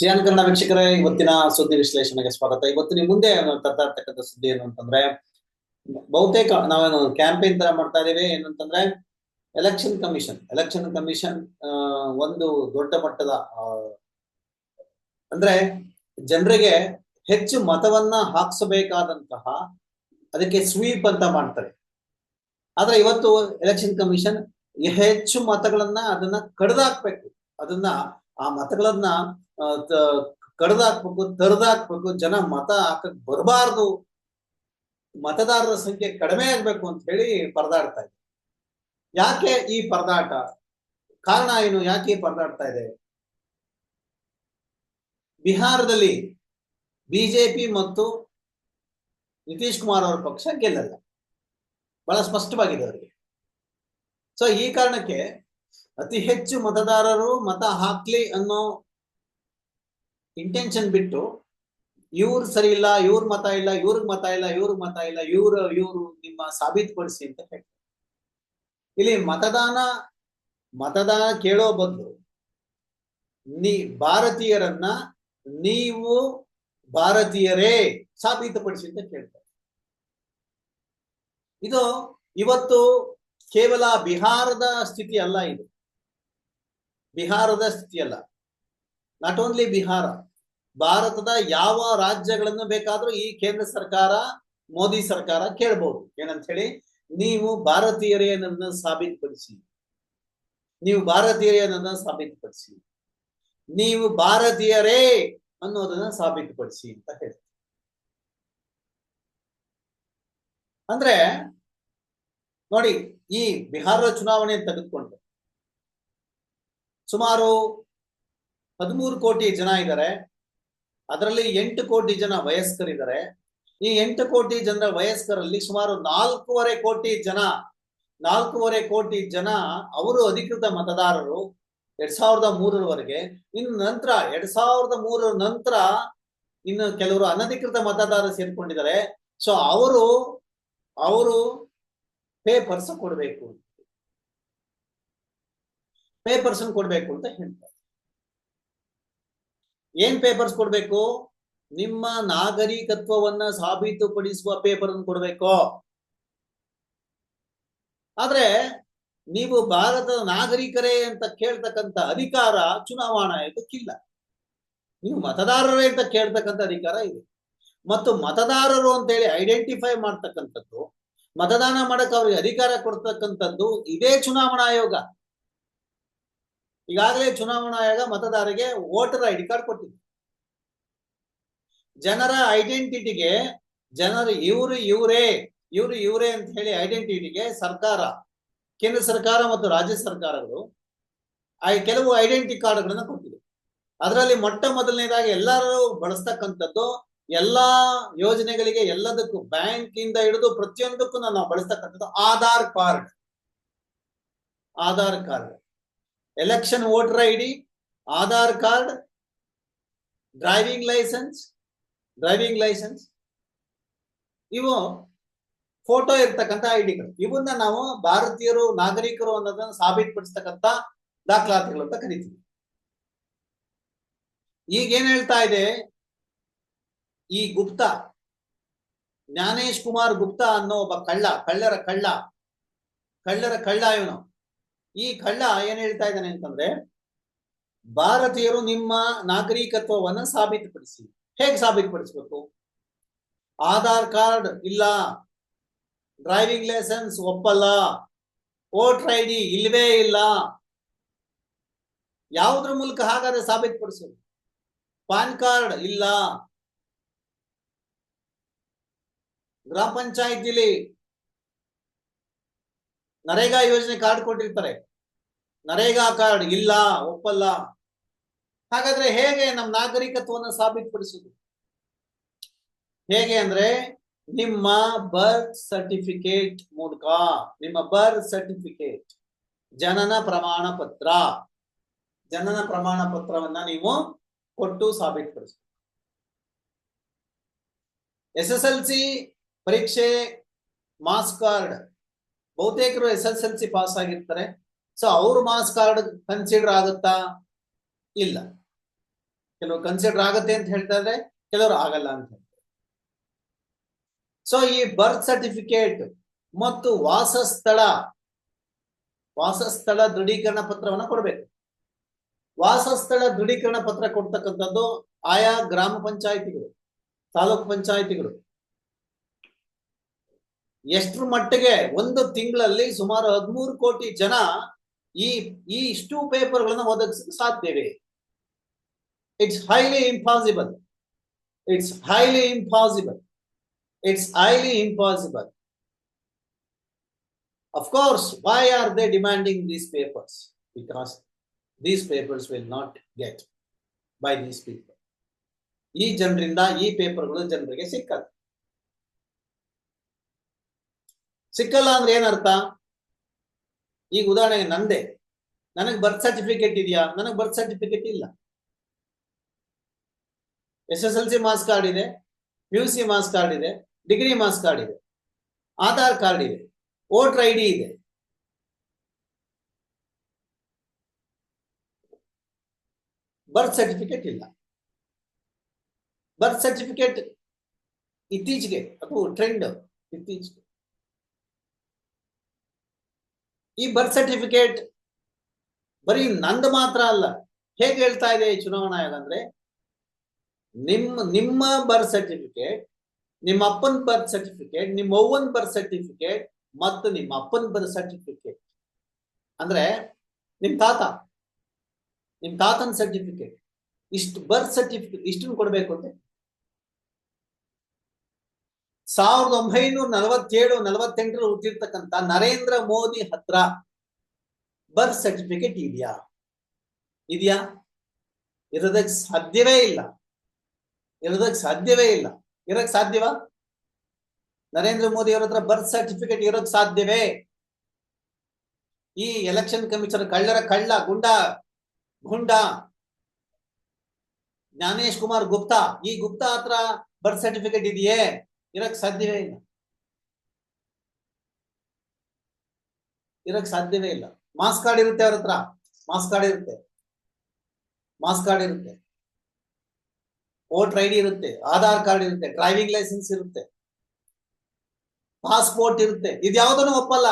Xi'an Kannada ವೀಕ್ಷಕರೇ, ಇವತ್ತಿನ ಸುದ್ದಿ ವಿಶ್ಲೇಷಣೆಗೆ ಸ್ವಾಗತ. ಇವತ್ತು ನಿಮ್ ಮುಂದೆ ತರ್ತಾ ಇರ್ತಕ್ಕಂಥ ಸುದ್ದಿ ಏನು ಅಂತಂದ್ರೆ, ಬಹುತೇಕ ನಾವೇನು ಕ್ಯಾಂಪೇನ್ ತರ ಮಾಡ್ತಾ ಇದೀವಿ. ಏನಂತಂದ್ರೆ, ಎಲೆಕ್ಷನ್ ಕಮಿಷನ್. ಎಲೆಕ್ಷನ್ ಕಮಿಷನ್ ಒಂದು ದೊಡ್ಡ ಮಟ್ಟದ ಅಂದ್ರೆ ಜನರಿಗೆ ಹೆಚ್ಚು ಮತವನ್ನ ಹಾಕಿಸಬೇಕಾದಂತಹ ಅದಕ್ಕೆ ಸ್ವೀಪ್ ಅಂತ ಮಾಡ್ತಾರೆ. ಆದ್ರೆ ಇವತ್ತು ಎಲೆಕ್ಷನ್ ಕಮಿಷನ್ ಹೆಚ್ಚು ಮತಗಳನ್ನ ಅದನ್ನ ಕಡ್ದಾಕ್ಬೇಕು. ಅದನ್ನ, ಆ ಮತಗಳನ್ನ ಕಡ್ದಾಕ್ಬೇಕು, ತರದಾಕ್ಬೇಕು, ಜನ ಮತ ಹಾಕಕ್ ಬರಬಾರ್ದು. ಮತದಾರರ ಸಂಖ್ಯೆ ಕಡಿಮೆ ಆಗ್ಬೇಕು ಅಂತ ಹೇಳಿ ಪರದಾಡ್ತಾ ಇದೆ ಯಾಕೆ ಈ ಪರದಾಟ? ಕಾರಣ ಏನು? ಯಾಕೆ ಪರದಾಡ್ತಾ ಇದೆ? ಬಿಹಾರದಲ್ಲಿ ಬಿಜೆಪಿ ಮತ್ತು ನಿತೀಶ್ ಕುಮಾರ್ ಅವರ ಪಕ್ಷ ಗೆಲ್ಲಲ್ಲ. ಬಹಳ ಸ್ಪಷ್ಟವಾಗಿದೆ ಅವರಿಗೆ. ಸೊ ಈ ಕಾರಣಕ್ಕೆ ಅತಿ ಹೆಚ್ಚು ಮತದಾರರು ಮತ ಹಾಕ್ಲಿ ಅನ್ನೋ ಇಂಟೆನ್ಷನ್ ಬಿಟ್ಟು ಇವ್ರು ಸರಿ ಇಲ್ಲ, ಇವ್ರ ಮತ ಇಲ್ಲ, ಇವ್ರಿಗೆ ಮತ ಇಲ್ಲ, ಇವ್ರಿಗೆ ಮತ ಇಲ್ಲ, ಇವ್ರು ಇವ್ರು ನಿಮ್ಮ ಸಾಬೀತುಪಡಿಸಿ ಅಂತ ಹೇಳ್ತಾರೆ. ಇಲ್ಲಿ ಮತದಾನ ಮತದಾನ ಕೇಳೋ ಬದಲು ನೀ ಭಾರತೀಯರನ್ನ ನೀವು ಭಾರತೀಯರೇ ಸಾಬೀತುಪಡಿಸಿ ಅಂತ ಕೇಳ್ತಾರೆ. ಇದು ಇವತ್ತು ಕೇವಲ ಬಿಹಾರದ ಸ್ಥಿತಿ ಅಲ್ಲ ಇದು. ಬಿಹಾರದ ಸ್ಥಿತಿ ಅಲ್ಲ. ನಾಟ್ ಓನ್ಲಿ ಬಿಹಾರ ಭಾರತದ ಯಾವ ರಾಜ್ಯಗಳನ್ನು ಬೇಕಾದ್ರೂ ಈ ಕೇಂದ್ರ ಸರ್ಕಾರ, ಮೋದಿ ಸರ್ಕಾರ ಕೇಳ್ಬಹುದು ಏನಂತ ಹೇಳಿ ನೀವು ಭಾರತೀಯರೇ ನನ್ನ ಸಾಬೀತುಪಡಿಸಿ. ನೀವು ಭಾರತೀಯರೇ ನನ್ನ ಸಾಬೀತುಪಡಿಸಿ. ನೀವು ಭಾರತೀಯರೇ ಅನ್ನೋದನ್ನ ಸಾಬೀತುಪಡಿಸಿ ಅಂತ ಹೇಳ್ತಾರೆ ಅಂದ್ರೆ, ನೋಡಿ, ಈ ಬಿಹಾರದ ಚುನಾವಣೆ ತೆಗೆದುಕೊಂಡ್ರೆ, ಸುಮಾರು ಹದಿಮೂರು ಕೋಟಿ ಜನ ಇದ್ದಾರೆ ಅದರಲ್ಲಿ ಎಂಟು ಕೋಟಿ ಜನ ವಯಸ್ಕರಿದ್ದಾರೆ ಈ ಎಂಟು ಕೋಟಿ ಜನರ ವಯಸ್ಕರಲ್ಲಿ ಸುಮಾರು ನಾಲ್ಕೂವರೆ ಕೋಟಿ ಜನ, ನಾಲ್ಕೂವರೆ ಕೋಟಿ ಜನ ಅವರು ಅಧಿಕೃತ ಮತದಾರರು ಎರಡ್ ಸಾವಿರದ ಮೂರರವರೆಗೆ. ಇನ್ನು ನಂತರ ಎರಡ್ ಸಾವಿರದ ಮೂರರ ನಂತರ ಇನ್ನು ಕೆಲವರು ಅನಧಿಕೃತ ಮತದಾರರು ಸೇರ್ಕೊಂಡಿದ್ದಾರೆ ಸೊ ಅವರು ಅವರು ಪೇಪರ್ಸ್ ಕೊಡಬೇಕು ಪೇಪರ್ಸ್ ಕೊಡ್ಬೇಕು ಅಂತ ಹೇಳ್ತಾರೆ. ಏನ್ ಪೇಪರ್ಸ್ ಕೊಡ್ಬೇಕು? ನಿಮ್ಮ ನಾಗರಿಕತ್ವವನ್ನ ಸಾಬೀತುಪಡಿಸುವ ಪೇಪರ್ ಅನ್ನು ಕೊಡ್ಬೇಕು. ಆದ್ರೆ ನೀವು ಭಾರತದ ನಾಗರಿಕರೇ ಅಂತ ಕೇಳ್ತಕ್ಕಂತ ಅಧಿಕಾರ ಚುನಾವಣಾ ಆಯೋಗಕ್ಕಿಲ್ಲ. ನೀವು ಮತದಾರರೇ ಅಂತ ಕೇಳ್ತಕ್ಕಂಥ ಅಧಿಕಾರ ಇದೆ. ಮತ್ತು ಮತದಾರರು ಅಂತೇಳಿ ಐಡೆಂಟಿಫೈ ಮಾಡ್ತಕ್ಕಂಥದ್ದು, ಮತದಾನ ಮಾಡಕ್ಕೆ ಅವ್ರಿಗೆ ಅಧಿಕಾರ ಕೊಡ್ತಕ್ಕಂಥದ್ದು ಇದೇ ಚುನಾವಣಾ ಆಯೋಗ. ಈಗಾಗಲೇ ಚುನಾವಣಾ ಆಯೋಗ ಮತದಾರರಿಗೆ ವೋಟರ್ ಐ ಕಾರ್ಡ್ ಕೊಟ್ಟಿದೆ. ಜನರ ಐಡೆಂಟಿಟಿಗೆ, ಜನರು ಇವರು ಇವರೇ ಇವರು ಇವರೇ ಅಂತ ಹೇಳಿ ಐಡೆಂಟಿಟಿಗೆ ಸರ್ಕಾರ, ಕೇಂದ್ರ ಸರ್ಕಾರ ಮತ್ತು ರಾಜ್ಯ ಸರ್ಕಾರಗಳು ಕೆಲವು ಐಡೆಂಟಿ ಕಾರ್ಡ್ಗಳನ್ನ ಕೊಟ್ಟಿದೆ. ಅದರಲ್ಲಿ ಮೊಟ್ಟ ಮೊದಲನೇದಾಗಿ ಎಲ್ಲರೂ ಬಳಸ್ತಕ್ಕಂಥದ್ದು ಎಲ್ಲಾ ಯೋಜನೆಗಳಿಗೆ ಎಲ್ಲದಕ್ಕೂ ಬ್ಯಾಂಕ್ ಇಂದ ಹಿಡಿದು ಪ್ರತಿಯೊಂದಕ್ಕೂ ನಾವು ಬಳಸ್ತಕ್ಕಂಥದ್ದು Aadhaar card. Aadhaar card. Election voter I D Aadhaar card driving licence driving licence ಇವು ಫೋಟೋ ಇರ್ತಕ್ಕಂಥ ಐ ಡಿಗಳು ಇವನ್ನ ನಾವು ಭಾರತೀಯರು, ನಾಗರಿಕರು ಅನ್ನೋದನ್ನ ಸಾಬೀತುಪಡಿಸ್ತಕ್ಕಂಥ ದಾಖಲಾತಿಗಳು ಅಂತ ಕರಿತೀವಿ. ಈಗ ಏನ್ ಹೇಳ್ತಾ ಇದೆ? ಈ ಗುಪ್ತ, ಜ್ಞಾನೇಶ್ ಕುಮಾರ್ ಗುಪ್ತಾ ಅನ್ನೋ ಒಬ್ಬ ಕಳ್ಳ, ಕಳ್ಳರ ಕಳ್ಳ ಕಳ್ಳರ ಕಳ್ಳ ಇವನು. ಈ ಕಳ್ಳ ಏನ್ ಹೇಳ್ತಾ ಇದ್ದಾನೆ ಅಂತಂದ್ರೆ, ಭಾರತೀಯರು ನಿಮ್ಮ ನಾಗರಿಕತ್ವವನ್ನ ಸಾಬೀತುಪಡಿಸಿ. ಹೇಗೆ ಸಾಬೀತುಪಡಿಸ್ಬೇಕು? ಆಧಾರ್ ಕಾರ್ಡ್ ಇಲ್ಲ. ಡ್ರೈವಿಂಗ್ ಲೈಸೆನ್ಸ್ ಒಪ್ಪಲ್ಲ. ವೋಟರ್ ಐ ಡಿ ಇಲ್ವೇ ಇಲ್ಲ. ಯಾವುದ್ರ ಮೂಲಕ ಹಾಗಾದ್ರೆ ಸಾಬೀತುಪಡಿಸೋದು? ಪಾನ್ ಕಾರ್ಡ್ ಇಲ್ಲ. ಗ್ರಾಮ ಪಂಚಾಯತಿಲಿ ನರೇಗಾ ಯೋಜನೆ ಕಾರ್ಡ್ ಕೊಟ್ಟಿರ್ತಾರೆ. ನರೇಗಾ ಕಾರ್ಡ್ ಇಲ್ಲ, ಒಪ್ಪಲ್ಲ. ಹಾಗಾದ್ರೆ ಹೇಗೆ ನಮ್ಮ ನಾಗರಿಕತ್ವವನ್ನು ಸಾಬೀತುಪಡಿಸುದು? ಹೇಗೆ ಅಂದ್ರೆ ನಿಮ್ಮ ಬರ್ತ್ ಸರ್ಟಿಫಿಕೇಟ್ ಮೂಲಕ, ನಿಮ್ಮ ಬರ್ತ್ ಸರ್ಟಿಫಿಕೇಟ್ ಜನನ ಪ್ರಮಾಣ ಪತ್ರ. ಜನನ ಪ್ರಮಾಣ ಪತ್ರವನ್ನ ನೀವು ಕೊಟ್ಟು ಸಾಬೀತುಪಡಿಸ ಎಸ್ ಎಸ್ ಎಲ್ ಸಿ ಪರೀಕ್ಷೆ, ಮಾಸ್ ಕಾರ್ಡ್. ಬಹುತೇಕರು S S L C pass ಆಗಿರ್ತಾರೆ. ಸೊ ಅವ್ರ ಮಾಸ್ ಕಾರ್ಡ್ ಕನ್ಸಿಡರ್ ಆಗುತ್ತಾ? ಇಲ್ಲ. ಕೆಲವರು ಕನ್ಸಿಡರ್ ಆಗುತ್ತೆ ಅಂತ ಹೇಳ್ತಾ ಇದ್ರೆ, ಕೆಲವರು ಆಗಲ್ಲ ಅಂತ ಹೇಳ್ತಾರೆ. ಸೊ ಈ ಬರ್ತ್ ಸರ್ಟಿಫಿಕೇಟ್ ಮತ್ತು ವಾಸಸ್ಥಳ ವಾಸಸ್ಥಳ ದೃಢೀಕರಣ ಪತ್ರವನ್ನ ಕೊಡಬೇಕು. ವಾಸಸ್ಥಳ ದೃಢೀಕರಣ ಪತ್ರ ಕೊಡ್ತಕ್ಕಂಥದ್ದು ಆಯಾ ಗ್ರಾಮ ಪಂಚಾಯಿತಿಗಳು, ತಾಲೂಕ್ ಪಂಚಾಯಿತಿಗಳು. ಎಷ್ಟ್ರ ಮಟ್ಟಿಗೆ ಒಂದು ತಿಂಗಳಲ್ಲಿ ಸುಮಾರು ಹದಿಮೂರು ಕೋಟಿ ಜನ ಈ ಈ ಇಷ್ಟು ಪೇಪರ್ಗಳನ್ನ ಒದಗಿಸಕ್ಕೆ ಸಾಧ್ಯವೇ? It's highly impossible it's highly impossible it's highly impossible of course why are they demanding these papers because these papers will not get by these people. ಈ ಜನರಿಂದ, ಈ ಪೇಪರ್ಗಳು ಜನರಿಗೆ ಸಿಕ್ಕಲ್ಲ. ಸಿಕ್ಕಲ್ಲ ಅಂದ್ರೆ ಏನರ್ಥ? ಈಗ ಉದಾಹರಣೆಗೆ ನಂದೆ. ನನಗೆ ಬರ್ತ್ ಸರ್ಟಿಫಿಕೇಟ್ ಇದೆಯಾ? ನನಗೆ ಬರ್ತ್ ಸರ್ಟಿಫಿಕೇಟ್ ಇಲ್ಲ. S S L C marks card ಇದೆ ಯು ಸಿ ಮಾಸ್ ಕಾರ್ಡ್ ಇದೆ, ಡಿಗ್ರಿ ಮಾಸ್ ಕಾರ್ಡ್ ಇದೆ, ಆಧಾರ್ ಕಾರ್ಡ್ ಇದೆ ವೋಟರ್ ಐ ಡಿ ಇದೆ. ಬರ್ತ್ ಸರ್ಟಿಫಿಕೇಟ್ ಇಲ್ಲ. ಬರ್ತ್ ಸರ್ಟಿಫಿಕೇಟ್ ಇತ್ತೀಚೆಗೆ, ಅದು ಟ್ರೆಂಡ್ ಇತ್ತೀಚೆಗೆ. ಈ ಬರ್ತ್ ಸರ್ಟಿಫಿಕೇಟ್ ಬರೀ ನಂದು ಮಾತ್ರ ಅಲ್ಲ. ಹೇಗೆ ಹೇಳ್ತಾ ಇದೆ ಚುನಾವಣಾ ಆಯೋಗ ಅಂದ್ರೆ ನಿಮ್ಮ ನಿಮ್ಮ ಬರ್ತ್ ಸರ್ಟಿಫಿಕೇಟ್ ನಿಮ್ಮ ಅಪ್ಪನ ಬರ್ತ್ ಸರ್ಟಿಫಿಕೇಟ್ ನಿಮ್ಮ ಅವ್ವನ್ ಬರ್ತ್ ಸರ್ಟಿಫಿಕೇಟ್ ಮತ್ತು ನಿಮ್ಮ ಅಪ್ಪನ ಬರ್ತ್ ಸರ್ಟಿಫಿಕೇಟ್ ಅಂದ್ರೆ, ನಿಮ್ ತಾತ, ನಿಮ್ ತಾತನ ಸರ್ಟಿಫಿಕೇಟ್ ಇಷ್ಟು ಬರ್ತ್ ಸರ್ಟಿಫಿಕೇಟ್ ಇಷ್ಟನ್ನು ಕೊಡ್ಬೇಕು ಅಂತ. ಸಾವಿರದ ಒಂಬೈನೂರ ನಲವತ್ತೇಳು, ನಲವತ್ತೆಂಟರಲ್ಲಿ ಹುಟ್ಟಿರ್ತಕ್ಕಂಥ ನರೇಂದ್ರ ಮೋದಿ ಹತ್ರ ಬರ್ತ್ ಸರ್ಟಿಫಿಕೇಟ್ ಇದೆಯಾ? ಇದೆಯಾ? ಇರೋದಕ್ಕೆ ಸಾಧ್ಯವೇ ಇಲ್ಲ. ಇರೋದಕ್ಕೆ ಸಾಧ್ಯವೇ ಇಲ್ಲ. ಇರಕ್ ಸಾಧ್ಯವಾ? ನರೇಂದ್ರ ಮೋದಿ ಅವರ ಹತ್ರ ಬರ್ತ್ ಸರ್ಟಿಫಿಕೇಟ್ ಇರೋಕ್ ಸಾಧ್ಯವೇ? ಈ ಎಲೆಕ್ಷನ್ ಕಮಿಷನ್ ಕಳ್ಳರ ಕಳ್ಳ, ಗುಂಡ ಗುಂಡ. ಜ್ಞಾನೇಶ್ ಕುಮಾರ್ ಗುಪ್ತಾ, ಈ ಗುಪ್ತಾ ಹತ್ರ ಬರ್ತ್ ಸರ್ಟಿಫಿಕೇಟ್ ಇದೆಯೇ? ಇರಕ್ ಸಾಧ್ಯವೇ ಇಲ್ಲ. ಇರಕ್ ಸಾಧ್ಯವೇ ಇಲ್ಲ. ಮಾಸ್ ಕಾರ್ಡ್ ಇರುತ್ತೆ ಅವ್ರ ಹತ್ರ. ಮಾಸ್ ಕಾರ್ಡ್ ಇರುತ್ತೆ. ಮಾಸ್ ಕಾರ್ಡ್ ಇರುತ್ತೆ. ವೋಟರ್ ಐ ಡಿ ಇರುತ್ತೆ. ಆಧಾರ್ ಕಾರ್ಡ್ ಇರುತ್ತೆ. ಡ್ರೈವಿಂಗ್ ಲೈಸೆನ್ಸ್ ಇರುತ್ತೆ. ಪಾಸ್ಪೋರ್ಟ್ ಇರುತ್ತೆ. ಇದ್ಯಾವುದನ್ನು ಒಪ್ಪಲ್ಲ.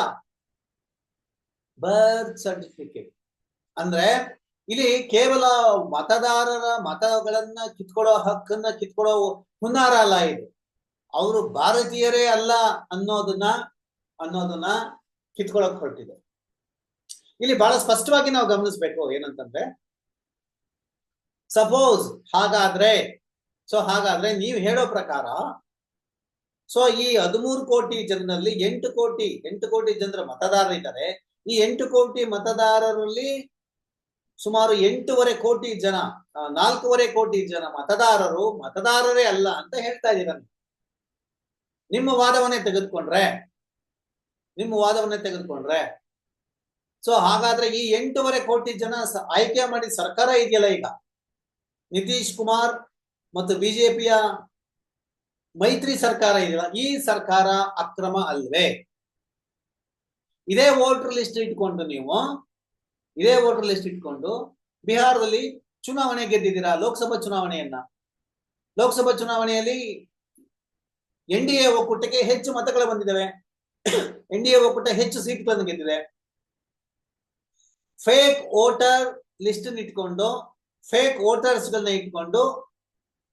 ಬರ್ತ್ ಸರ್ಟಿಫಿಕೇಟ್ ಅಂದ್ರೆ ಇಲ್ಲಿ ಕೇವಲ ಮತದಾರರ ಮತಗಳನ್ನ ಕಿತ್ಕೊಳ್ಳೋ ಹಕ್ಕನ್ನ ಕಿತ್ಕೊಳ್ಳೋ ಹುನ್ನಾರ ಅಲ್ಲ ಇದು. ಅವರು ಭಾರತೀಯರೇ ಅಲ್ಲ ಅನ್ನೋದನ್ನ ಅನ್ನೋದನ್ನ ಕಿತ್ಕೊಳಕ್ ಹೊರಟಿದೆ ಇಲ್ಲಿ ಬಹಳ ಸ್ಪಷ್ಟವಾಗಿ ನಾವು ಗಮನಿಸ್ಬೇಕು ಏನಂತಂದ್ರೆ ಸಪೋಸ್ ಹಾಗಾದ್ರೆ ಸೊ ಹಾಗಾದ್ರೆ ನೀವು ಹೇಳೋ ಪ್ರಕಾರ ಸೊ ಈ ಹದಿಮೂರು ಕೋಟಿ ಜನರಲ್ಲಿ ಎಂಟು ಕೋಟಿ ಎಂಟು ಕೋಟಿ ಜನರ ಮತದಾರರಿದ್ದಾರೆ ಈ ಎಂಟು ಕೋಟಿ ಮತದಾರರಲ್ಲಿ ಸುಮಾರು ಎಂಟೂವರೆ ಕೋಟಿ ಜನ, ನಾಲ್ಕೂವರೆ ಕೋಟಿ ಜನ ಮತದಾರರು ಮತದಾರರೇ ಅಲ್ಲ ಅಂತ ಹೇಳ್ತಾ ಇದ್ದೀರ. ನಿಮ್ಮ ವಾದವನ್ನೇ ತೆಗೆದುಕೊಂಡ್ರೆ, ನಿಮ್ಮ ವಾದವನ್ನೇ ತೆಗೆದುಕೊಂಡ್ರೆ. ಸೊ ಹಾಗಾದ್ರೆ ಈ ಎಂಟೂವರೆ ಕೋಟಿ ಜನ ಆಯ್ಕೆ ಮಾಡಿ ಸರ್ಕಾರ ಇದೆಯಲ್ಲ ಈಗ? ನಿತೀಶ್ ಕುಮಾರ್ ಮತ್ತು ಬಿಜೆಪಿಯ ಮೈತ್ರಿ ಸರ್ಕಾರ ಇದೆಯಲ್ಲ, ಈ ಸರ್ಕಾರ ಅಕ್ರಮ ಅಲ್ವೇ? ಇದೇ ವೋಟರ್ ಲಿಸ್ಟ್ ಇಟ್ಕೊಂಡು ನೀವು, ಇದೇ ವೋಟರ್ ಲಿಸ್ಟ್ ಇಟ್ಕೊಂಡು ಬಿಹಾರದಲ್ಲಿ ಚುನಾವಣೆ ಗೆದ್ದಿದ್ದೀರಾ? ಲೋಕಸಭಾ ಚುನಾವಣೆಯನ್ನ? ಲೋಕಸಭಾ ಚುನಾವಣೆಯಲ್ಲಿ ಎನ್ ಡಿ ಎ ಒಕ್ಕೂಟಕ್ಕೆ ಹೆಚ್ಚು ಮತಗಳು ಬಂದಿದ್ದಾವೆ. ಎನ್ ಡಿ ಎ ಒಕ್ಕೂಟ ಹೆಚ್ಚು ಸೀಟ್ಗಳನ್ನು ಗೆದ್ದಿದೆ. ಫೇಕ್ ವೋಟರ್ ಲಿಸ್ಟ್ ಇಟ್ಕೊಂಡು, ಫೇಕ್ ವೋಟರ್ಸ್ ಗಳನ್ನ ಇಟ್ಕೊಂಡು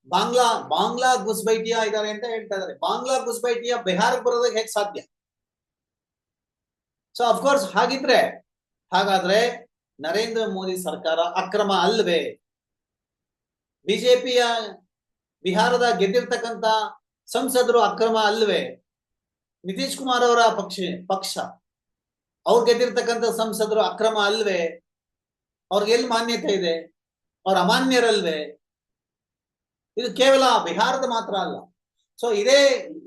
ಬಾಂಗ್ಲಾ ಬಾಂಗ್ಲಾ ಗುಸ್ಬೈಟಿಯಾ ಇದಾರೆ ಅಂತ ಹೇಳ್ತಾ ಇದಾರೆ ಬಾಂಗ್ಲಾ, ಗುಸ್ಬೈಟಿಯಾ ಬಿಹಾರಕ್ಕೆ ಬರೋದಕ್ಕೆ ಹೇಗೆ ಸಾಧ್ಯ? ಸೊ ಅಫ್ಕೋರ್ಸ್ ಹಾಗಿದ್ರೆ, ಹಾಗಾದ್ರೆ ನರೇಂದ್ರ ಮೋದಿ ಸರ್ಕಾರ ಅಕ್ರಮ ಅಲ್ವೇ? ಬಿಜೆಪಿಯ ಬಿಹಾರದ ಗೆದ್ದಿರ್ತಕ್ಕಂತ ಸಂಸದರು ಅಕ್ರಮ ಅಲ್ವೇ? ನಿತೀಶ್ ಕುಮಾರ್ ಅವರ ಪಕ್ಷ ಪಕ್ಷ. ಅವ್ರು ಗೆದ್ದಿರ್ತಕ್ಕಂಥ ಸಂಸದರು ಅಕ್ರಮ ಅಲ್ವೇ? ಅವ್ರಿಗೆ ಎಲ್ಲಿ ಮಾನ್ಯತೆ ಇದೆ? ಅವ್ರ ಅಮಾನ್ಯರಲ್ವೇ? ಇದು ಕೇವಲ ಬಿಹಾರದ ಮಾತ್ರ ಅಲ್ಲ. ಸೊ ಇದೇ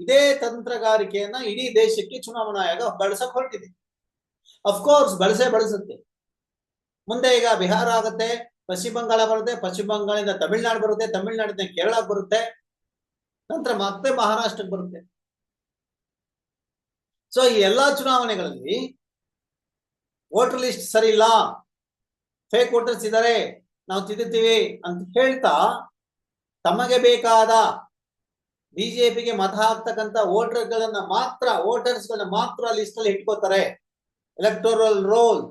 ಇದೇ ತಂತ್ರಗಾರಿಕೆಯನ್ನ ಇಡೀ ದೇಶಕ್ಕೆ ಚುನಾವಣಾ ಆಯೋಗ ಬಳಸಕ್ ಹೊರಟಿದೆ. ಅಫ್ಕೋರ್ಸ್ ಬಳಸೇ ಬಳಸುತ್ತೆ. ಮುಂದೆ ಈಗ ಬಿಹಾರ ಆಗುತ್ತೆ, ಪಶ್ಚಿಮ ಬಂಗಾಳ ಬರುತ್ತೆ, ಪಶ್ಚಿಮ ಬಂಗಾಳದಿಂದ ತಮಿಳ್ನಾಡು ಬರುತ್ತೆ, ತಮಿಳ್ನಾಡಿಂದ ಕೇರಳ ಬರುತ್ತೆ. ನಂತರ ಮತ್ತೆ ಮಹಾರಾಷ್ಟ್ರಕ್ಕೆ ಬರುತ್ತೆ. ಸೊ ಈ ಎಲ್ಲಾ ಚುನಾವಣೆಗಳಲ್ಲಿ ವೋಟರ್ ಲಿಸ್ಟ್ ಸರಿ ಇಲ್ಲ. ಫೇಕ್ ವೋಟರ್ಸ್ ಇದ್ದಾರೆ ನಾವು ತಿದ್ದುತ್ತೀವಿ ಅಂತ ಹೇಳ್ತಾ ತಮಗೆ ಬೇಕಾದ ಬಿಜೆಪಿಗೆ ಮತ ಹಾಕ್ತಕ್ಕಂತ ವೋಟರ್ಗಳನ್ನ ಮಾತ್ರ ವೋಟರ್ಸ್ ಗಳನ್ನ ಮಾತ್ರ ಲಿಸ್ಟ್ ಅಲ್ಲಿ ಇಟ್ಕೋತಾರೆ. ಎಲೆಕ್ಟೋರಲ್ ರೋಲ್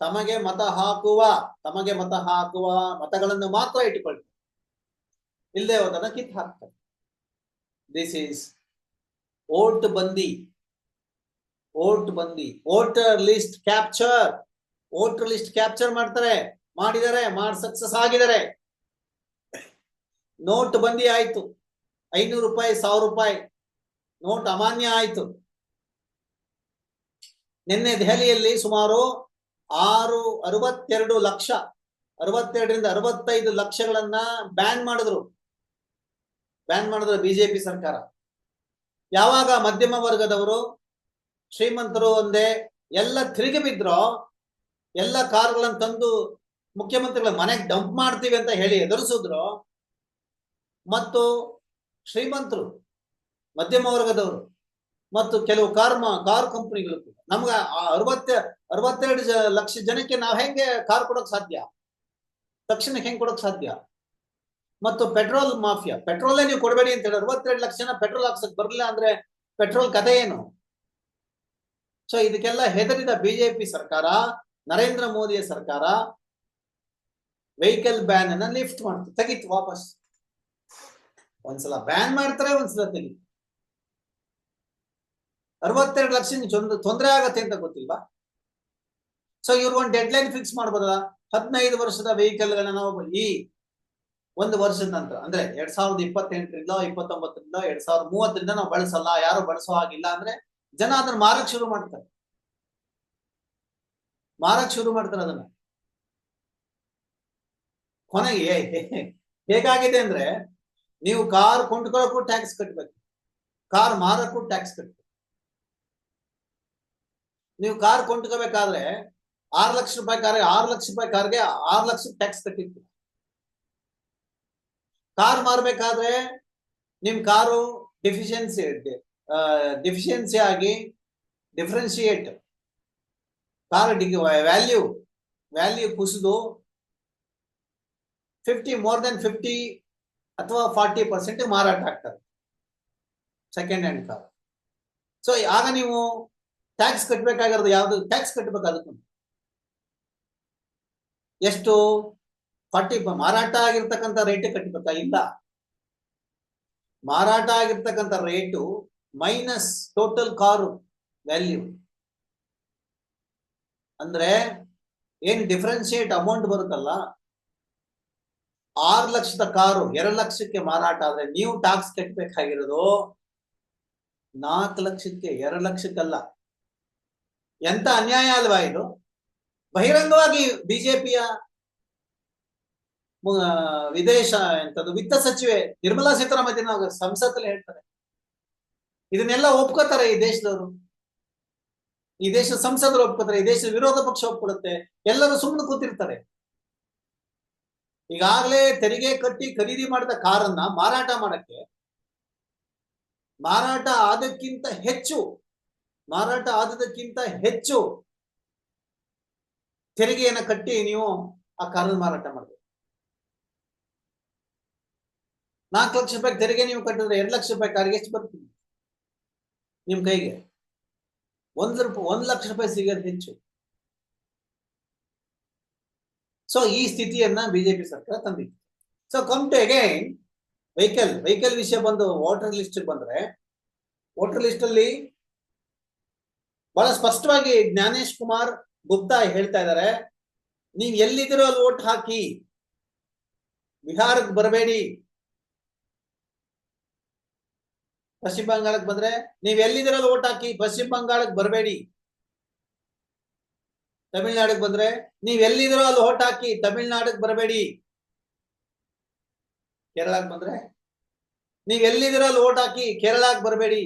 ತಮಗೆ ಮತ ಹಾಕುವ, ತಮಗೆ ಮತ ಹಾಕುವ ಮತಗಳನ್ನು ಮಾತ್ರ ಇಟ್ಕೊಳ್ತಾರೆ. ಇಲ್ಲದೆ ಹೋದನ್ನ ಕಿತ್ ಹಾಕ್ತಾರೆ. ದಿಸ್ ಈಸ್ ಓಟ್ ಬಂದಿ ಓಟ್ ಬಂದಿ voter list capture voter list capture ಮಾಡ್ತಾರೆ. ಮಾಡಿದ್ದಾರೆ ಮಾಡ್ ಸಕ್ಸಸ್ ಆಗಿದ್ದಾರೆ ನೋಟ್ ಬಂದಿ ಆಯ್ತು. ಐನೂರು ರೂಪಾಯಿ, ಸಾವಿರ ರೂಪಾಯಿ. ನೋಟ್ ಅಮಾನ್ಯ ಆಯ್ತು. ನಿನ್ನೆ ದೆಹಲಿಯಲ್ಲಿ ಸುಮಾರು ಆರು, ಅರವತ್ತೆರಡು ಲಕ್ಷ, ಅರವತ್ತೆರಡರಿಂದ ಅರವತ್ತೈದು ಲಕ್ಷಗಳನ್ನ ಬ್ಯಾನ್ ಮಾಡಿದ್ರು. ಬ್ಯಾನ್ ಮಾಡಿದ್ರೆ ಬಿಜೆಪಿ ಸರ್ಕಾರ. ಯಾವಾಗ ಮಧ್ಯಮ ವರ್ಗದವರು, ಶ್ರೀಮಂತರು ಒಂದೇ, ಎಲ್ಲ ತಿರುಗಿ ಬಿದ್ರೋ, ಎಲ್ಲ ಕಾರ್ಗಳನ್ನ ತಂದು ಮುಖ್ಯಮಂತ್ರಿಗಳ ಮನೆಗೆ ಡಂಪ್ ಮಾಡ್ತೀವಿ ಅಂತ ಹೇಳಿ ಎದುರಿಸಿದ್ರು, ಮತ್ತು ಶ್ರೀಮಂತರು, ಮಧ್ಯಮ ವರ್ಗದವರು, ಮತ್ತು ಕೆಲವು ಕಾರ್ ಕಾರ್ ಕಂಪನಿಗಳು ಕೂಡ. ನಮ್ಗೆ ಅರವತ್ತ, ಅರವತ್ತೆರಡು ಲಕ್ಷ ಜನಕ್ಕೆ ನಾವು ಹೆಂಗೆ ಕಾರ್ ಕೊಡೋಕ್ ಸಾಧ್ಯ? ತಕ್ಷಣಕ್ಕೆ ಹೆಂಗ್ ಕೊಡೋಕ್ ಸಾಧ್ಯ? ಮತ್ತು ಪೆಟ್ರೋಲ್ ಮಾಫಿಯಾ. ಪೆಟ್ರೋಲೇ ನೀವು ಕೊಡಬೇಡಿ ಅಂತ ಹೇಳಿ ಅರವತ್ತೆರಡು ಲಕ್ಷ ಜನ ಪೆಟ್ರೋಲ್ ಹಾಕ್ಸಕ್ ಬರಲಿಲ್ಲ ಅಂದ್ರೆ ಪೆಟ್ರೋಲ್ ಕಥೆ ಏನು? ಸೊ ಇದಕ್ಕೆಲ್ಲ ಹೆದರಿದ ಬಿಜೆಪಿ ಸರ್ಕಾರ, ನರೇಂದ್ರ ಮೋದಿಯ ಸರ್ಕಾರ ವೆಹಿಕಲ್ ಬ್ಯಾನ್ ಅನ್ನ ಲಿಫ್ಟ್ ಮಾಡ್ತು. ತೆಗಿತು ವಾಪಸ್. ಒಂದ್ಸಲ ಬ್ಯಾನ್ ಮಾಡ್ತಾರೆ, ಒಂದ್ಸಲ ತೆಗಿ ಅರವತ್ತೆರಡು ಲಕ್ಷ ತೊಂದರೆ ಆಗತ್ತೆ ಅಂತ ಗೊತ್ತಿಲ್ವಾ? ಸೊ ಇವ್ರು ಒಂದು ಡೆಡ್ ಲೈನ್ ಫಿಕ್ಸ್ ಮಾಡ್ಬೋದಲ್ಲ? ಹದಿನೈದು ವರ್ಷದ ವೆಹಿಕಲ್ ನಾವು ಈ ಒಂದು ವರ್ಷದ ನಂತರ, ಅಂದ್ರೆ ಎರಡ್ ಸಾವಿರದ ಇಪ್ಪತ್ತೆಂಟರಿಂದ ಇಪ್ಪತ್ತೊಂಬತ್ತರಿಂದ ಎರಡ್ ಸಾವಿರದ ಮೂವತ್ತರಿಂದ ನಾವು ಬಳಸಲ್ಲ, ಯಾರು ಬಳಸೋ ಹಾಗಿಲ್ಲ ಅಂದ್ರೆ ಜನ ಅದನ್ನ ಮಾರಕ್ ಶುರು ಮಾಡ್ತಾರೆ. ಮಾರಕ್ ಶುರು ಮಾಡ್ತಾರೆ ಅದನ್ನ. ಕೊನೆಗೆ ಹೇಗಾಗಿದೆ ಅಂದ್ರೆ ನೀವು ಕಾರ್ ಕೊಂಡ್ಕೊಳ್ಳೋಕ್ಕೂ ಟ್ಯಾಕ್ಸ್ ಕಟ್ಬೇಕು. ಕಾರ್ ಮಾರಕ್ಕೂ ಟ್ಯಾಕ್ಸ್ ಕಟ್ಬೇಕು. ನೀವು ಕಾರ್ ಕೊಂಡ್ಕೋಬೇಕಾದ್ರೆ ಆರು ಲಕ್ಷ ರೂಪಾಯಿ ಕಾರ್ ಆರು ಲಕ್ಷ ರೂಪಾಯಿ ಕಾರ್ಗೆ ಆರು ಲಕ್ಷ ಟ್ಯಾಕ್ಸ್ ಕಟ್ಟಿರ್ತೀವಿ ಕಾರ್ ಮಾರ್ಬೇಕಾದ್ರೆ ನಿಮ್ ಕಾರು ಡಿಫಿಷಿಯನ್ಸಿ ಡಿಫಿಷಿಯನ್ಸಿ ಆಗಿ ಡಿಫ್ರೆನ್ಶಿಯೇಟ್ ಕಾರ್ ವ್ಯಾಲ್ಯೂ ವ್ಯಾಲ್ಯೂ ಕುಸಿದು ಫಿಫ್ಟಿ ಮೋರ್ ದೆನ್ ಫಿಫ್ಟಿ ಅಥವಾ ಫಾರ್ಟಿ ಪರ್ಸೆಂಟ್ ಮಾರಾಟ ಆಗ್ತದೆ. ಸೆಕೆಂಡ್ ಹ್ಯಾಂಡ್ ಕಾರ್ ಸೊ ಆಗ ನೀವು ಟ್ಯಾಕ್ಸ್ ಕಟ್ಟಬೇಕಾಗಿರೋದು ಯಾವ್ದು ಟ್ಯಾಕ್ಸ್ ಕಟ್ಟಬೇಕು ಅದಕ್ಕೂ ಎಷ್ಟು? ಫಾರ್ಟಿ ಮಾರಾಟ ಆಗಿರ್ತಕ್ಕಂಥ ರೇಟ್ ಕಟ್ಟಬೇಕಾ? ಇಲ್ಲ. ಮಾರಾಟ ಆಗಿರ್ತಕ್ಕಂಥ rate minus total car value ಅಂದ್ರೆ ಏನ್ ಡಿಫ್ರೆನ್ಸಿಯೇಟ್ ಅಮೌಂಟ್ ಬರುತ್ತಲ್ಲ? ಆರು ಲಕ್ಷದ ಕಾರು, ಎರಡು ಲಕ್ಷಕ್ಕೆ ಮಾರಾಟ ಆದ್ರೆ ನೀವು ಟ್ಯಾಕ್ಸ್ ಕಟ್ಟಬೇಕಾಗಿರೋದು ನಾಲ್ಕು ಲಕ್ಷಕ್ಕೆ, ಎರಡು ಲಕ್ಷಕ್ಕಲ್ಲ. ಎಂತ ಅನ್ಯಾಯ ಅಲ್ವಾ ಇದು? ಬಹಿರಂಗವಾಗಿ ಬಿಜೆಪಿಯ ವಿದೇಶ ಎಂತದ್ದು, ವಿತ್ತ ಸಚಿವೆ ನಿರ್ಮಲಾ ಸೀತಾರಾಮನ್ ಅವರು ಸಂಸತ್ತಲ್ಲಿ ಹೇಳ್ತಾರೆ. ಇದನ್ನೆಲ್ಲ ಒಪ್ಕೋತಾರೆ ಈ ದೇಶದವರು. ಈ ದೇಶದ ಸಂಸದರು ಒಪ್ಕೋತಾರೆ, ಈ ದೇಶದ ವಿರೋಧ ಪಕ್ಷ ಒಪ್ಕೊಡುತ್ತೆ, ಎಲ್ಲರೂ ಸುಮ್ಮನೆ ಕೂತಿರ್ತಾರೆ. ಈಗಾಗಲೇ ತೆರಿಗೆ ಕಟ್ಟಿ ಖರೀದಿ ಮಾಡಿದ ಕಾರನ್ನ ಮಾರಾಟ ಮಾಡಕ್ಕೆ, ಮಾರಾಟ ಆದಕ್ಕಿಂತ ಹೆಚ್ಚು, ಮಾರಾಟ ಆದದಕ್ಕಿಂತ ಹೆಚ್ಚು ತೆರಿಗೆಯನ್ನ ಕಟ್ಟಿ ನೀವು ಆ ಕಾರನ್ನ ಮಾರಾಟ ಮಾಡಬೇಕು. ನಾಲ್ಕು ಲಕ್ಷ ರೂಪಾಯಿ ತೆರಿಗೆ ನೀವು ಕಟ್ಟಿದ್ರೆ ಎರಡು ಲಕ್ಷ ರೂಪಾಯಿ ಕಾರಿಗೆ ಎಷ್ಟು ಬರ್ತೀನಿ ನಿಮ್ ಕೈಗೆ. ಒಂದ್ ರೂಪಾಯಿ ಒಂದ್ ಲಕ್ಷ ರೂಪಾಯಿ ಸಿಗೋದು ಹೆಚ್ಚು. ಸೊ ಈ ಸ್ಥಿತಿಯನ್ನ ಬಿಜೆಪಿ ಸರ್ಕಾರ ತಂದಿತ್ತು so come to again vehicle vehicle ವಿಷಯ ಬಂದು ವೋಟರ್ ಲಿಸ್ಟ್ ಬಂದ್ರೆ ವೋಟರ್ ಲಿಸ್ಟ್ ಅಲ್ಲಿ ಬಹಳ ಸ್ಪಷ್ಟವಾಗಿ ಜ್ಞಾನೇಶ್ ಕುಮಾರ್ ಗುಪ್ತಾ ಹೇಳ್ತಾ ಇದ್ದಾರೆ. ನೀವ್ ಎಲ್ಲಿದ್ದೀರೋ ಅಲ್ಲಿ ವೋಟ್ ಹಾಕಿ, ಬಿಹಾರಕ್ಕೆ ಬರಬೇಡಿ. ಪಶ್ಚಿಮ ಬಂಗಾಳಕ್ಕೆ ಬಂದ್ರೆ ನೀವ್ ಎಲ್ಲಿದ್ರಲ್ಲಿ ಓಟ್ ಹಾಕಿ ಪಶ್ಚಿಮ ಬಂಗಾಳಕ್ಕೆ ಬರಬೇಡಿ. ತಮಿಳ್ನಾಡಿಗೆ ಬಂದ್ರೆ ನೀವ್ ಎಲ್ಲಿದ್ದೀರೋ ಅಲ್ಲಿ ಓಟ್ ಹಾಕಿ ತಮಿಳ್ನಾಡಿಗೆ ಬರಬೇಡಿ. ಕೇರಳಕ್ಕೆ ಬಂದ್ರೆ ನೀವ್ ಎಲ್ಲಿದ್ದೀರೋ ಅಲ್ಲಿ ಓಟ್ ಹಾಕಿ ಕೇರಳಕ್ಕೆ ಬರಬೇಡಿ.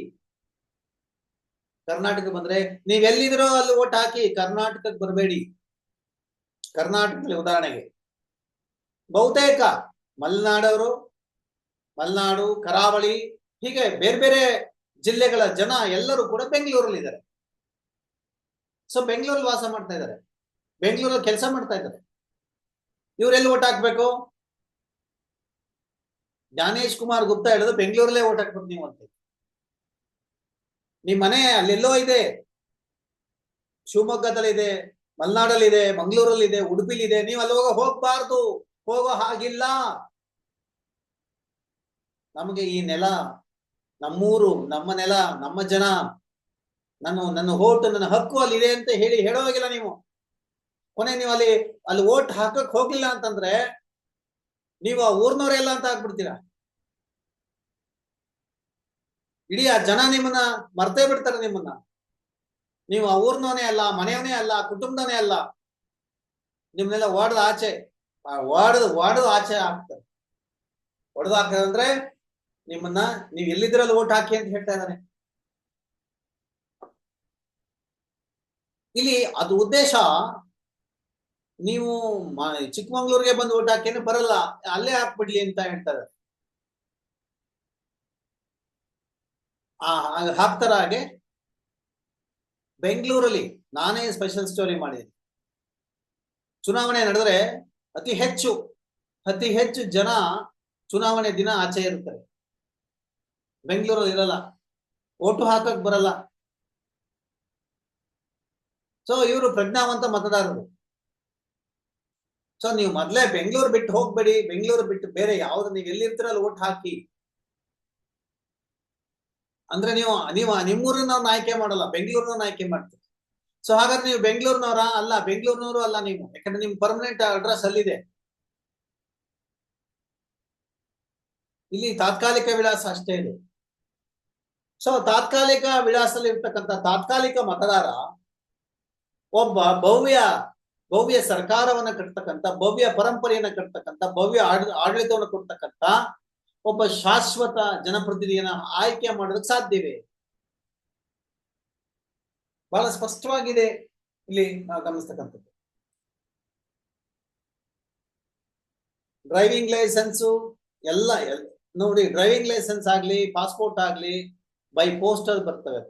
ಕರ್ನಾಟಕ ಬಂದ್ರೆ ನೀವ್ ಎಲ್ಲಿದ್ದೀರೋ ಅಲ್ಲಿ ಓಟ್ ಹಾಕಿ ಕರ್ನಾಟಕಕ್ಕೆ ಬರಬೇಡಿ. ಕರ್ನಾಟಕದಲ್ಲಿ ಉದಾಹರಣೆಗೆ ಬಹುತೇಕ ಮಲೆನಾಡವರು, ಮಲೆನಾಡು, ಕರಾವಳಿ ಹೀಗೆ ಬೇರೆ ಬೇರೆ ಜಿಲ್ಲೆಗಳ ಜನ ಎಲ್ಲರೂ ಕೂಡ ಬೆಂಗಳೂರಲ್ಲಿ ಇದ್ದಾರೆ. ಸೊ ಬೆಂಗಳೂರಲ್ಲಿ ವಾಸ ಮಾಡ್ತಾ ಇದ್ದಾರೆ. ಬೆಂಗಳೂರಲ್ಲಿ ಕೆಲಸ ಮಾಡ್ತಾ ಇದ್ದಾರೆ. ಇವರೆಲ್ಲಿ ಓಟ್ ಹಾಕ್ಬೇಕು? ಜ್ಞಾನೇಶ್ ಕುಮಾರ್ ಗುಪ್ತಾ ಹೇಳಿದ್ರು ಬೆಂಗಳೂರಲ್ಲೇ ಓಟ್ ಹಾಕ್ಬೇಕು ನೀವು ಅಂತ. ನಿಮ್ ಮನೆ ಅಲ್ಲೆಲ್ಲೋ ಇದೆ. ಶಿವಮೊಗ್ಗದಲ್ಲಿದೆ ಇದೆ ಉಡುಪಿಲಿ ಇದೆ. ನೀವು ಅಲ್ಲಿ ಹೋಗ ಹೋಗ್ಬಾರ್ದು. ಹೋಗೋ ಹಾಗಿಲ್ಲ. ನಮಗೆ ಈ ನೆಲ ನಮ್ಮೂರು, ನಮ್ಮ ನೆಲ, ನಮ್ಮ ಜನ, ನನ್ನ ನನ್ನ ಓಟ್ ನನ್ನ ಹಕ್ಕು ಅಲ್ಲಿ ಇದೆ ಅಂತ ಹೇಳಿ ಹೇಳೋವಾಗಿಲ್ಲ ನೀವು. ಕೊನೆ ನೀವು ಅಲ್ಲಿ ಅಲ್ಲಿ ಓಟ್ ಹಾಕಕ್ ಹೋಗ್ಲಿಲ್ಲ ಅಂತಂದ್ರೆ ನೀವು ಆ ಊರ್ನವರೆಲ್ಲ ಅಂತ ಆಗ್ಬಿಡ್ತೀರಾ. ಇಡೀ ಆ ಜನ ನಿಮ್ಮನ್ನ ಮರ್ತೇ ಬಿಡ್ತಾರೆ ನಿಮ್ಮನ್ನ. ನೀವು ಆ ಊರ್ನವನೇ ಅಲ್ಲ ಮನೆಯವನೇ ಅಲ್ಲ ಕುಟುಂಬದವನೇ ಅಲ್ಲ. ನಿಮ್ನೆಲ್ಲ ಒಡೆದ ಆಚೆ ಒಡೆದು ಒಡೆದು ಆಚೆ ಹಾಕ್ತಾರೆ. ಒಡೆದು ಹಾಕ್ತಾರೆ ಅಂದ್ರೆ ನಿಮ್ಮನ್ನ ನೀವ್ ಎಲ್ಲಿದ್ರಲ್ಲಿ ಓಟ್ ಹಾಕಿ ಅಂತ ಹೇಳ್ತಾ ಇದ್ದಾನೆ. ಇಲ್ಲಿ ಅದು ಉದ್ದೇಶ ನೀವು ಚಿಕ್ಕಮಂಗ್ಳೂರ್ಗೆ ಬಂದು ಓಟ್ ಹಾಕಿ ಬರಲ್ಲ, ಅಲ್ಲೇ ಹಾಕ್ಬಿಡ್ಲಿ ಅಂತ ಹೇಳ್ತಾರೆ ಆ ಹಾಕ್ತಾರ ಹಾಗೆ ಬೆಂಗಳೂರಲ್ಲಿ ನಾನೇ ಸ್ಪೆಷಲ್ ಸ್ಟೋರಿ ಮಾಡಿದ್ದೀನಿ. ಚುನಾವಣೆ ನಡೆದ್ರೆ ಅತಿ ಹೆಚ್ಚು ಅತಿ ಹೆಚ್ಚು ಜನ ಚುನಾವಣೆ ದಿನ ಆಚೆ ಇರ್ತಾರೆ ಬೆಂಗಳೂರಲ್ಲಿ ಇರಲ್ಲ. ಓಟು ಹಾಕಕ್ ಬರಲ್ಲ. ಸೊ ಇವರು ಪ್ರಜ್ಞಾವಂತ ಮತದಾರರು. ಸೊ ನೀವು ಮೊದ್ಲೇ ಬೆಂಗಳೂರು ಬಿಟ್ಟು ಹೋಗ್ಬೇಡಿ. ಬೆಂಗಳೂರು ಬಿಟ್ಟು ಬೇರೆ ಯಾವ್ದು, ನೀವು ಎಲ್ಲಿರ್ತೀರಲ್ಲ ಓಟ್ ಹಾಕಿ. ಅಂದ್ರೆ ನೀವು ನೀವು ನಿಮ್ಮೂರನ್ನ ಆಯ್ಕೆ ಮಾಡಲ್ಲ ಬೆಂಗಳೂರಿನ ಆಯ್ಕೆ ಮಾಡ್ತೀರಿ. ಸೊ ಹಾಗಾದ್ರೆ ನೀವು ಬೆಂಗಳೂರಿನವರ? ಅಲ್ಲ, ಬೆಂಗಳೂರಿನವರು ಅಲ್ಲ ನೀವು. ಯಾಕಂದ್ರೆ ನಿಮ್ ಪರ್ಮನೆಂಟ್ ಅಡ್ರೆಸ್ ಅಲ್ಲಿದೆ. ಇಲ್ಲಿ ತಾತ್ಕಾಲಿಕ ವಿಳಾಸ ಅಷ್ಟೇ ಇದೆ. ಸೊ ತಾತ್ಕಾಲಿಕ ವಿಳಾಸದಲ್ಲಿ ಇರ್ತಕ್ಕಂಥ ತಾತ್ಕಾಲಿಕ ಮತದಾರ ಒಬ್ಬ ಭವ್ಯ ಭವ್ಯ ಸರ್ಕಾರವನ್ನ ಕಟ್ತಕ್ಕಂಥ, ಭವ್ಯ ಪರಂಪರೆಯನ್ನ ಕಟ್ತಕ್ಕಂಥ, ಭವ್ಯ ಆಡ- ಆಡಳಿತವನ್ನು ಕೊಡ್ತಕ್ಕಂಥ ಒಬ್ಬ ಶಾಶ್ವತ ಜನಪ್ರತಿನಿಧಿಯನ್ನ ಆಯ್ಕೆ ಮಾಡೋದಕ್ಕೆ ಸಾಧ್ಯವೇ ಬಹಳ ಸ್ಪಷ್ಟವಾಗಿದೆ ಇಲ್ಲಿ ನಾವು ಗಮನಿಸ್ತಕ್ಕಂಥದ್ದು. ಡ್ರೈವಿಂಗ್ ಲೈಸೆನ್ಸು ಎಲ್ಲ ನೋಡಿ ಡ್ರೈವಿಂಗ್ ಲೈಸೆನ್ಸ್ ಆಗ್ಲಿ, ಪಾಸ್ಪೋರ್ಟ್ ಆಗ್ಲಿ ಬೈ ಪೋಸ್ಟಲ್ ಬರ್ತವೆ.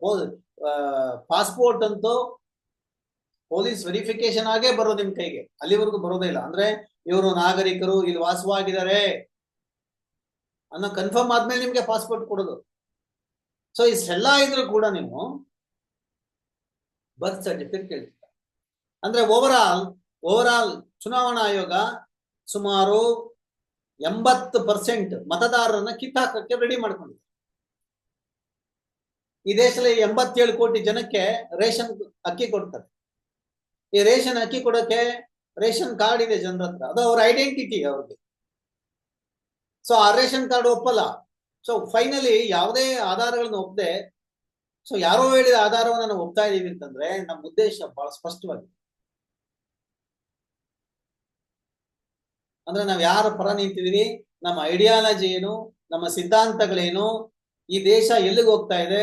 ಪಾಸ್ಪೋರ್ಟ್ ಅಂತೂ ಪೊಲೀಸ್ ವೆರಿಫಿಕೇಶನ್ ಆಗೇ ಬರೋದು ನಿಮ್ ಕೈಗೆ. ಅಲ್ಲಿವರೆಗೂ ಬರೋದೇ ಇಲ್ಲ. ಅಂದ್ರೆ ಇವರು ನಾಗರಿಕರು ಇಲ್ಲಿ ವಾಸವಾಗಿದ್ದಾರೆ ಅನ್ನೋ ಕನ್ಫರ್ಮ್ ಆದ್ಮೇಲೆ ನಿಮ್ಗೆ ಪಾಸ್ಪೋರ್ಟ್ ಕೊಡೋದು. ಸೊ ಇಷ್ಟೆಲ್ಲ ಇದ್ರೂ ಕೂಡ ನೀವು ಬರ್ತ್ ಸರ್ಟಿಫಿಕೇಟ್ ಕೇಳ್ತೀರ. ಅಂದ್ರೆ ಓವರ್ ಆಲ್ ಚುನಾವಣಾ ಆಯೋಗ ಸುಮಾರು ಎಂಬತ್ತು ಪರ್ಸೆಂಟ್ ಮತದಾರರನ್ನ ಕಿತ್ತಾಕಕ್ಕೆ ರೆಡಿ ಮಾಡ್ಕೊಂಡಿದೆ. ಈ ದೇಶದಲ್ಲಿ ಎಂಬತ್ತೇಳು ಕೋಟಿ ಜನಕ್ಕೆ ರೇಷನ್ ಅಕ್ಕಿ ಕೊಡ್ತಾರೆ. ಈ ರೇಷನ್ ಅಕ್ಕಿ ಕೊಡಕ್ಕೆ ರೇಷನ್ ಕಾರ್ಡ್ ಇದೆ ಜನರ ಹತ್ರ. ಅದು ಅವ್ರ ಐಡೆಂಟಿಟಿ ಅವ್ರಿಗೆ ಸೊ ಆ ರೇಷನ್ ಕಾರ್ಡ್ ಒಪ್ಪಲ್ಲ. ಸೊ ಫೈನಲಿ ಯಾವುದೇ ಆಧಾರಗಳನ್ನ ಒಪ್ಪದೆ ಸೊ ಯಾರೋ ಹೇಳಿದ ಆಧಾರವನ್ನ ನಾವು ಒಪ್ತಾ ಇದೀವಿ ಅಂತಂದ್ರೆ ನಮ್ಮ ಉದ್ದೇಶ ಬಹಳ ಸ್ಪಷ್ಟವಾಗಿದೆ. ಅಂದ್ರೆ ನಾವ್ ಯಾರ ಪರ ನಿಂತಿದೀವಿ, ನಮ್ಮ ಐಡಿಯಾಲಜಿ ಏನು, ನಮ್ಮ ಸಿದ್ಧಾಂತಗಳೇನು, ಈ ದೇಶ ಎಲ್ಲಿಗೆ ಹೋಗ್ತಾ ಇದೆ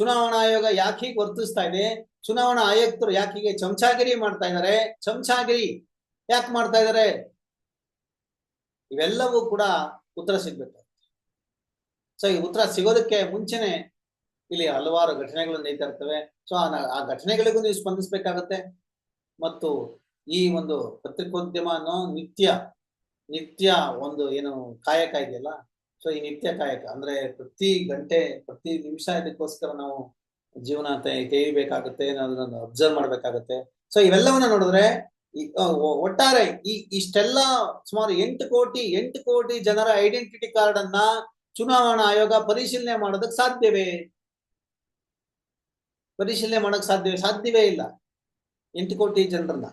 ಚುನಾವಣಾ ಆಯೋಗ ಯಾಕೆ ಹೀಗೆ ವರ್ತಿಸ್ತಾ ಇದೆ? ಚುನಾವಣಾ ಆಯುಕ್ತರು ಯಾಕೆ ಹೀಗೆ ಚಮಚಾಗಿರಿ ಮಾಡ್ತಾ ಇದ್ದಾರೆ? ಚಮಚಾಗಿರಿ ಯಾಕೆ ಮಾಡ್ತಾ ಇದ್ದಾರೆ? ಇವೆಲ್ಲವೂ ಕೂಡ ಉತ್ತರ ಸಿಗ್ಬೇಕು. ಸೊ ಈ ಉತ್ತರ ಸಿಗೋದಕ್ಕೆ ಮುಂಚೆನೆ ಇಲ್ಲಿ ಹಲವಾರು ಘಟನೆಗಳು ನಡೀತಾ ಇರ್ತವೆ. ಸೊ ಆ ಆ ಘಟನೆಗಳಿಗೂ ನೀವು ಸ್ಪಂದಿಸ್ಬೇಕಾಗತ್ತೆ. ಮತ್ತು ಈ ಒಂದು ಪತ್ರಿಕೋದ್ಯಮ ಅನ್ನೋ ನಿತ್ಯ ನಿತ್ಯ ಒಂದು ಏನು ಕಾಯಕ ಇದೆಯಲ್ಲ ಸೊ ಈ ನಿತ್ಯ ಕಾಯಕ ಅಂದ್ರೆ ಪ್ರತಿ ಗಂಟೆ, ಪ್ರತಿ ನಿಮಿಷ ಇದಕ್ಕೋಸ್ಕರ ನಾವು ಜೀವನ ತೇಯಬೇಕಾಗುತ್ತೆ ಅನ್ನೋದನ್ನ ಅಬ್ಸರ್ವ್ ಮಾಡ್ಬೇಕಾಗತ್ತೆ. ಸೊ ಇವೆಲ್ಲವನ್ನ ನೋಡಿದ್ರೆ ಒಟ್ಟಾರೆ ಈ, ಇಷ್ಟೆಲ್ಲ ಸುಮಾರು ಎಂಟು ಕೋಟಿ ಎಂಟು ಕೋಟಿ ಜನರ ಐಡೆಂಟಿಟಿ ಕಾರ್ಡ್ ಅನ್ನ ಚುನಾವಣಾ ಆಯೋಗ ಪರಿಶೀಲನೆ ಮಾಡೋದಕ್ ಸಾಧ್ಯವೇ? ಪರಿಶೀಲನೆ ಮಾಡಕ್ ಸಾಧ್ಯವೇ? ಸಾಧ್ಯವೇ ಇಲ್ಲ. ಎಂಟು ಕೋಟಿ ಜನರನ್ನ.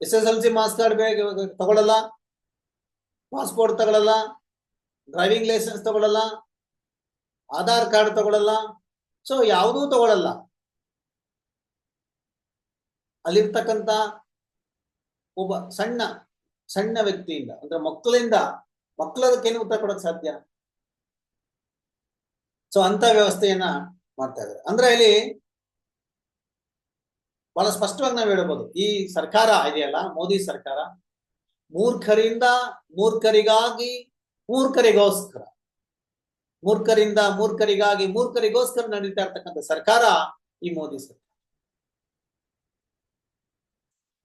S S L C marks card ಬೇಗ ತಗೊಳಲ್ಲ. ಪಾಸ್ಪೋರ್ಟ್ ತಗೊಳಲ್ಲ ಡ್ರೈವಿಂಗ್ ಲೈಸೆನ್ಸ್ ತಗೊಳಲ್ಲ, ಆಧಾರ್ ಕಾರ್ಡ್ ತಗೊಳಲ್ಲ ಸೊ ಯಾವುದೂ ತಗೊಳಲ್ಲ. ಅಲ್ಲಿರ್ತಕ್ಕಂಥ ಒಬ್ಬ ಸಣ್ಣ ಸಣ್ಣ ವ್ಯಕ್ತಿಯಿಂದ, ಅಂದ್ರೆ ಮಕ್ಕಳಿಂದ, ಮಕ್ಕಳದಕ್ಕೇನು ಉತ್ತರ ಕೊಡಕ್ ಸಾಧ್ಯ? ಸೊ ಅಂತ ವ್ಯವಸ್ಥೆಯನ್ನ ಮಾಡ್ತಾ ಇದ್ದಾರೆ. ಅಂದ್ರೆ ಇಲ್ಲಿ ಬಹಳ ಸ್ಪಷ್ಟವಾಗಿ ನಾವು ಹೇಳ್ಬೋದು ಈ ಸರ್ಕಾರ ಇದೆಯಲ್ಲ, ಮೋದಿ ಸರ್ಕಾರ ಮೂರ್ಖರಿಂದ ಮೂರ್ಖರಿಗಾಗಿ ಮೂರ್ಖರಿಗೋಸ್ಕರ. ಮೂರ್ಖರಿಂದ ಮೂರ್ಖರಿಗಾಗಿ ಮೂರ್ಖರಿಗೋಸ್ಕರ ನಡೀತಾ ಇರ್ತಕ್ಕಂಥ ಸರ್ಕಾರ ಈ ಮೋದಿ ಸರ್ಕಾರ.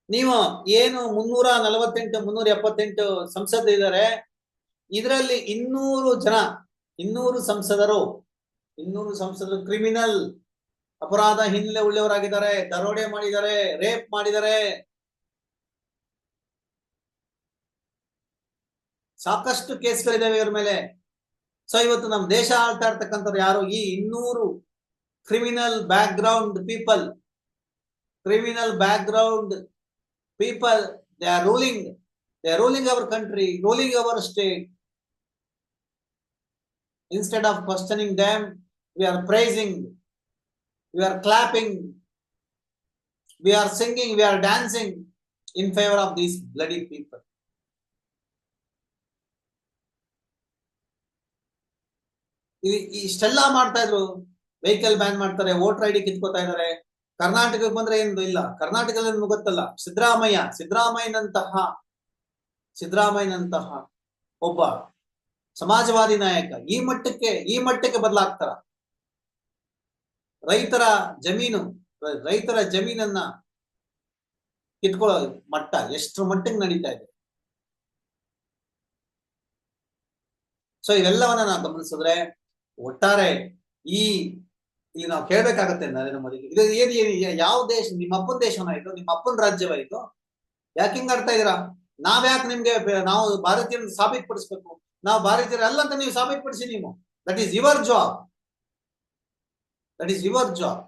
ನೀವು ಏನು ಮುನ್ನೂರ ನಲವತ್ತೆಂಟು, ಮುನ್ನೂರ ಎಪ್ಪತ್ತೆಂಟು ಸಂಸದಿದ್ದಾರೆ ಇದರಲ್ಲಿ ಇನ್ನೂರು ಜನ, ಇನ್ನೂರು ಸಂಸದರು ಇನ್ನೂರು ಸಂಸದರು ಕ್ರಿಮಿನಲ್, ಅಪರಾಧ ಹಿನ್ನೆಲೆ ಉಳ್ಳವರಾಗಿದ್ದಾರೆ, ದರೋಡೆ ಮಾಡಿದ್ದಾರೆ, ರೇಪ್ ಮಾಡಿದ್ದಾರೆ ಸಾಕಷ್ಟು ಕೇಸ್ಗಳಿದ್ದಾವೆ ಇವರ ಮೇಲೆ. ಸೊ ಇವತ್ತು ನಮ್ಮ ದೇಶ ಆಳ್ತಾ ಇರ್ತಕ್ಕಂಥವ್ರು ಯಾರು? ಈ ಇನ್ನೂರು criminal background people criminal background people they are ruling they are ruling our country ruling our state instead of questioning them we are praising we are clapping we are singing we are dancing in favour of these bloody people ಇಷ್ಟೆಲ್ಲ ಮಾಡ್ತಾ ಇದ್ರು. Vehicle ban ಮಾಡ್ತಾರೆ voter I D ಕಿತ್ಕೋತಾ ಇದಾರೆ. ಕರ್ನಾಟಕಕ್ಕೆ ಬಂದ್ರೆ ಏನು ಇಲ್ಲ. ಕರ್ನಾಟಕದಲ್ಲಿ ಗೊತ್ತಲ್ಲ. ಸಿದ್ದರಾಮಯ್ಯ, ಸಿದ್ದರಾಮಯ್ಯನಂತಹ ಸಿದ್ದರಾಮಯ್ಯನಂತಹ ಒಬ್ಬ ಸಮಾಜವಾದಿ ನಾಯಕ ಈ ಮಟ್ಟಕ್ಕೆ ಈ ಮಟ್ಟಕ್ಕೆ ಬದಲಾಗ್ತಾರ. ರೈತರ ಜಮೀನು, ರೈತರ ಜಮೀನನ್ನ ಕಿತ್ಕೊಳ್ಳೋ ಮಟ್ಟ ಎಷ್ಟರ ಮಟ್ಟಿಗೆ ನಡೀತಾ ಇದೆ. ಸೊ ಇವೆಲ್ಲವನ್ನ ನಾವು ಗಮನಿಸಿದ್ರೆ ಒಟ್ಟಾರೆ ಈ ಇಲ್ಲಿ ನಾವು ಕೇಳ್ಬೇಕಾಗತ್ತೆ ನರೇಂದ್ರ ಮೋದಿಗೆ. ಇದು ಏನ್ ಯಾವ ದೇಶ, ನಿಮ್ಮ ಅಪ್ಪನ ದೇಶನ ಇದು ನಿಮ್ಮ ಅಪ್ಪನ ರಾಜ್ಯವಾಯ್ತು? ಯಾಕೆ ಹಿಂಗ್ ಅರ್ಥ ಇದೀರಾ ನಾವ್ಯಾಕೆ ನಿಮ್ಗೆ ನಾವು ಭಾರತೀಯರನ್ನ ಸಾಬೀತುಪಡಿಸ್ಬೇಕು? ನಾವು ಭಾರತೀಯರು ಅಲ್ಲ ಅಂತ ನೀವು ಸಾಬೀತುಪಡಿಸಿ ನೀವು. That is your job that is your job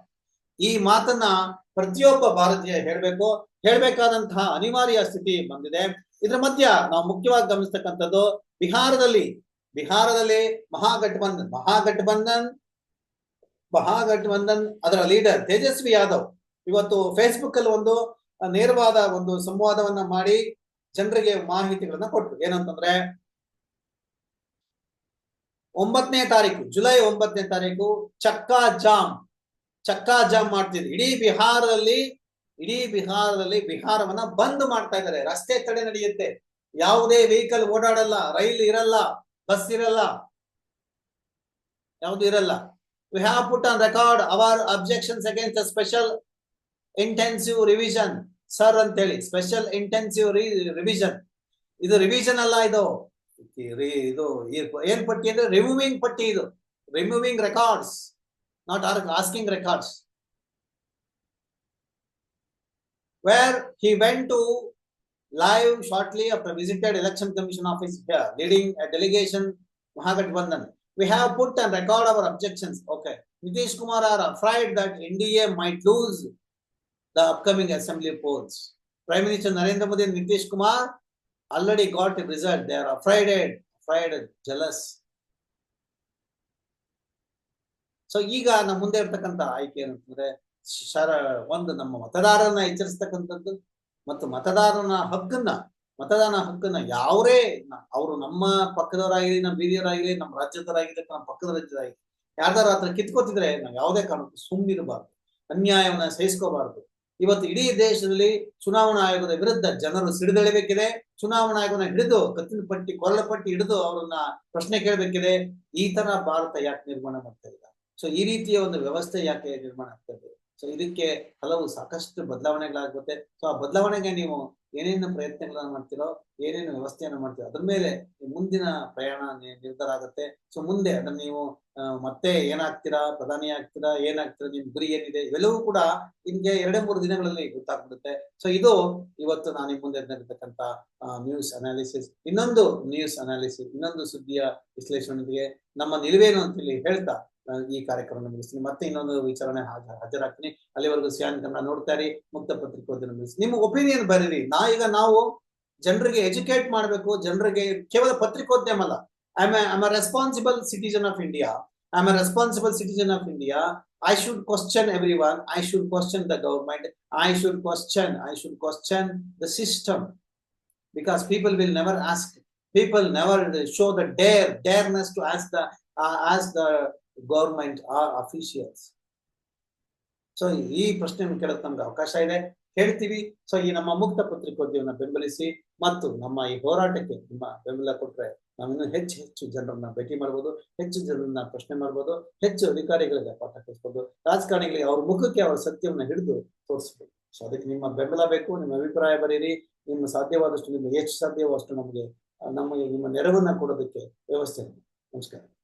ಈ ಮಾತನ್ನ ಪ್ರತಿಯೊಬ್ಬ ಭಾರತೀಯ ಹೇಳ್ಬೇಕು. ಹೇಳ್ಬೇಕಾದಂತಹ ಅನಿವಾರ್ಯ ಸ್ಥಿತಿ ಬಂದಿದೆ. ಇದ್ರ ಮಧ್ಯ ನಾವು ಮುಖ್ಯವಾಗಿ ಗಮನಿಸ್ತಕ್ಕಂಥದ್ದು ಬಿಹಾರದಲ್ಲಿ ಬಿಹಾರದಲ್ಲಿ ಮಹಾಗಠಬಂಧನ್ ಮಹಾಗಠಬಂಧನ್ ಮಹಾಗಠಬಂಧನ್ ಅದರ ಲೀಡರ್ ತೇಜಸ್ವಿ ಯಾದವ್. ಇವತ್ತು ಫೇಸ್ಬುಕ್ ಅಲ್ಲಿ ಒಂದು ನೇರವಾದ ಒಂದು ಸಂವಾದವನ್ನ ಮಾಡಿ ಜನರಿಗೆ ಮಾಹಿತಿಗಳನ್ನ ಕೊಟ್ಟರು ಏನಂತಂದ್ರೆ, ಒಂಬತ್ತನೇ ತಾರೀಕು, ಜುಲೈ ಒಂಬತ್ತನೇ ತಾರೀಕು, ಚಕ್ಕಾ ಜಾಮ್. ಚಕ್ಕಾ ಜಾಮ್ ಮಾಡ್ತಿದ್ರು. ಇಡೀ ಬಿಹಾರದಲ್ಲಿ ಇಡೀ ಬಿಹಾರದಲ್ಲಿ ಬಿಹಾರವನ್ನ ಬಂದ್ ಮಾಡ್ತಾ ಇದ್ದಾರೆ. ರಸ್ತೆ ತಡೆ ನಡೆಯುತ್ತೆ. ಯಾವುದೇ ವೆಹಿಕಲ್ ಓಡಾಡಲ್ಲ, ರೈಲ್ ಇರಲ್ಲ. ಬಸ್ ಇರಲ್ಲ. ಯಾವುದು ಇರಲ್ಲ. We have put on record our objections against special intensive revision sir ಅಂತೇಳಿ ಸ್ಪೆಷಲ್ ಇಂಟೆನ್ಸಿವ್ ರಿವಿಷನ್ ಇದು ರಿವಿಷನ್ ಅಲ್ಲ ಇದು. ಇದು ಏನ್ ಪಟ್ಟಿ ಅಂದ್ರೆ ರಿಮೂವಿಂಗ್ ಪಟ್ಟಿ ಇದು. Removing records not are asking records where he went to live shortly after visited election commission office here leading a delegation Mahagathbandhan. We have put and record our objections. Okay. Nitish Kumar are afraid that NDA might lose the upcoming assembly polls. Prime Minister Narendra Modi and Nitish Kumar already got a result. They are afraid, afraid, jealous. So ಈಗ ನಮ್ಮ ಮುಂದೆ ಇರ್ತಕ್ಕಂಥ ಆಯ್ಕೆ ಏನಂತಂದ್ರೆ ಶರ ಒಂದು ನಮ್ಮ ಮತದಾರರನ್ನ ಎಚ್ಚರಿಸ್ತಕ್ಕಂಥದ್ದು ಮತ್ತು ಮತದಾರನ ಹಕ್ಕನ್ನ, ಮತದಾನ ಹಕ್ಕನ್ನ ಯಾವರೇ ಅವರು ನಮ್ಮ ಪಕ್ಕದವರಾಗಲಿ, ನಮ್ಮ ಬೀದಿಯವರಾಗಲಿ ನಮ್ಮ ರಾಜ್ಯದವರಾಗಿರ್ಲಿ, ನಮ್ಮ ಪಕ್ಕದ ರಾಜ್ಯದಾಗಿರ್ಲಿ ಯಾರ್ದಾರು ಹತ್ರ ಕಿತ್ಕೋತಿದ್ರೆ ನಾವು ಯಾವುದೇ ಕಾರಣಕ್ಕೂ ಸುಮ್ಮನಿರಬಾರ್ದು ಅನ್ಯಾಯವನ್ನ ಸಹಿಸ್ಕೋಬಾರ್ದು. ಇವತ್ತು ಇಡೀ ದೇಶದಲ್ಲಿ ಚುನಾವಣಾ ಆಯೋಗದ ವಿರುದ್ಧ ಜನರು ಸಿಡಿದೆಳಬೇಕಿದೆ. ಚುನಾವಣಾ ಆಯೋಗನ ಹಿಡಿದು, ಕತ್ತಿನ ಪಟ್ಟಿ, ಕೊರಳ ಪಟ್ಟಿ ಹಿಡಿದು ಅವರನ್ನ ಪ್ರಶ್ನೆ ಕೇಳಬೇಕಿದೆ. ಈ ತರ ಭಾರತ ಯಾಕೆ ನಿರ್ಮಾಣ ಮಾಡ್ತಾ ಇಲ್ಲ? ಸೊ ಈ ರೀತಿಯ ಒಂದು ವ್ಯವಸ್ಥೆ ಯಾಕೆ ನಿರ್ಮಾಣ ಆಗ್ತಾ ಇದೆ? ಸೊ ಇದಕ್ಕೆ ಹಲವು ಸಾಕಷ್ಟು ಬದಲಾವಣೆಗಳಾಗುತ್ತೆ. ಸೊ ಆ ಬದಲಾವಣೆಗೆ ನೀವು ಏನೇನು ಪ್ರಯತ್ನಗಳನ್ನ ಮಾಡ್ತಿರೋ, ಏನೇನು ವ್ಯವಸ್ಥೆಯನ್ನು ಮಾಡ್ತೀರೋ, ಅದ್ರ ಮೇಲೆ ಮುಂದಿನ ಪ್ರಯಾಣ ನಿರ್ಧಾರ ಆಗುತ್ತೆ. ಸೊ ಮುಂದೆ ಅದನ್ನ ನೀವು ಮತ್ತೆ ಏನಾಗ್ತೀರಾ, ಪ್ರಧಾನಿ ಆಗ್ತೀರಾ, ಏನಾಗ್ತೀರಾ, ನಿಮ್ ಗುರಿ ಏನಿದೆ, ಇವೆಲ್ಲವೂ ಕೂಡ ನಿಮ್ಗೆ ಎರಡೇ ಮೂರು ದಿನಗಳಲ್ಲಿ ಗೊತ್ತಾಗ್ಬಿಡುತ್ತೆ. ಸೊ ಇದು ಇವತ್ತು ನಾನು ನಿಮ್ ಮುಂದೆ ನಡೆದಿರ್ತಕ್ಕಂಥ ನ್ಯೂಸ್ ಅನಾಲಿಸಿಸ್ ಇನ್ನೊಂದು ನ್ಯೂಸ್ ಅನಾಲಿಸಿಸ್ ಇನ್ನೊಂದು ಸುದ್ದಿಯ ವಿಶ್ಲೇಷಣೆಗೆ ನಮ್ಮ ನಿಲುವೇನು ಅಂತ ಇಲ್ಲಿ ಹೇಳ್ತಾ ಈ ಕಾರ್ಯಕ್ರಮ ಮುಗಿಸ್ತೀನಿ. ಮತ್ತೆ ಇನ್ನೊಂದು ವಿಚಾರಣೆ ಹಾಜ- ಹಾಜರಾಗ್ತೀನಿ. ಅಲ್ಲಿವರೆಗೂ ಸ್ಯಾನ್ ಕನ್ನಡ ನೋಡ್ತಾ ಮುಕ್ತ ಪತ್ರಿಕೋದ್ಯಮ ನಿಮ್ಮ ಒಪಿನಿಯನ್ ಬರೀರಿ. ನಾ ಈಗ ನಾವು ಜನರಿಗೆ ಎಜುಕೇಟ್ ಮಾಡಬೇಕು. ಜನರಿಗೆ ಕೇವಲ ಪತ್ರಿಕೋದ್ಯಮ ಅಲ್ಲ. I am a responsible citizen of India I am a responsible citizen of India I should question everyone I should question the government I should question I should question the system because people will never ask people never show the dare dareness to ask the uh, ask the government or officials so ಈ ಪ್ರಶ್ನೆಯನ್ನು ಕೇಳಕ್ ನಮ್ಗೆ ಅವಕಾಶ ಇದೆ. ಹೇಳ್ತೀವಿ. So ಈ ನಮ್ಮ ಮುಕ್ತ ಪತ್ರಿಕೋದ್ಯಮನ ಬೆಂಬಲಿಸಿ ಮತ್ತು ನಮ್ಮ ಈ ಹೋರಾಟಕ್ಕೆ ನಿಮ್ಮ ಬೆಂಬಲ ಕೊಟ್ರೆ ನಾವಿನ್ನು ಹೆಚ್ಚು ಹೆಚ್ಚು ಜನರನ್ನ ಭೇಟಿ ಮಾಡ್ಬೋದು, ಹೆಚ್ಚು ಜನರನ್ನ ಪ್ರಶ್ನೆ ಮಾಡ್ಬೋದು, ಹೆಚ್ಚು ಅಧಿಕಾರಿಗಳಿಗೆ ಪಾಠ ಕಲಿಸ್ಬೋದು, ರಾಜಕಾರಣಿಗಳಿಗೆ ಅವ್ರ ಮುಖಕ್ಕೆ ಅವರ ಸತ್ಯವನ್ನು ಹಿಡಿದು ತೋರಿಸ್ಬೋದು. ಸೊ ಅದಕ್ಕೆ ನಿಮ್ಮ ಬೆಂಬಲ ಬೇಕು, ನಿಮ್ಮ ಅಭಿಪ್ರಾಯ ಬರೀರಿ, ನಿಮ್ಮ ಸಾಧ್ಯವಾದಷ್ಟು, ನಿಮ್ಗೆ ಎಷ್ಟು ಸಾಧ್ಯವೋ ಅಷ್ಟು ನಮಗೆ ನಮಗೆ ನಿಮ್ಮ ನೆರವನ್ನ ಕೊಡೋದಕ್ಕೆ ವ್ಯವಸ್ಥೆ. ನಮಸ್ಕಾರ.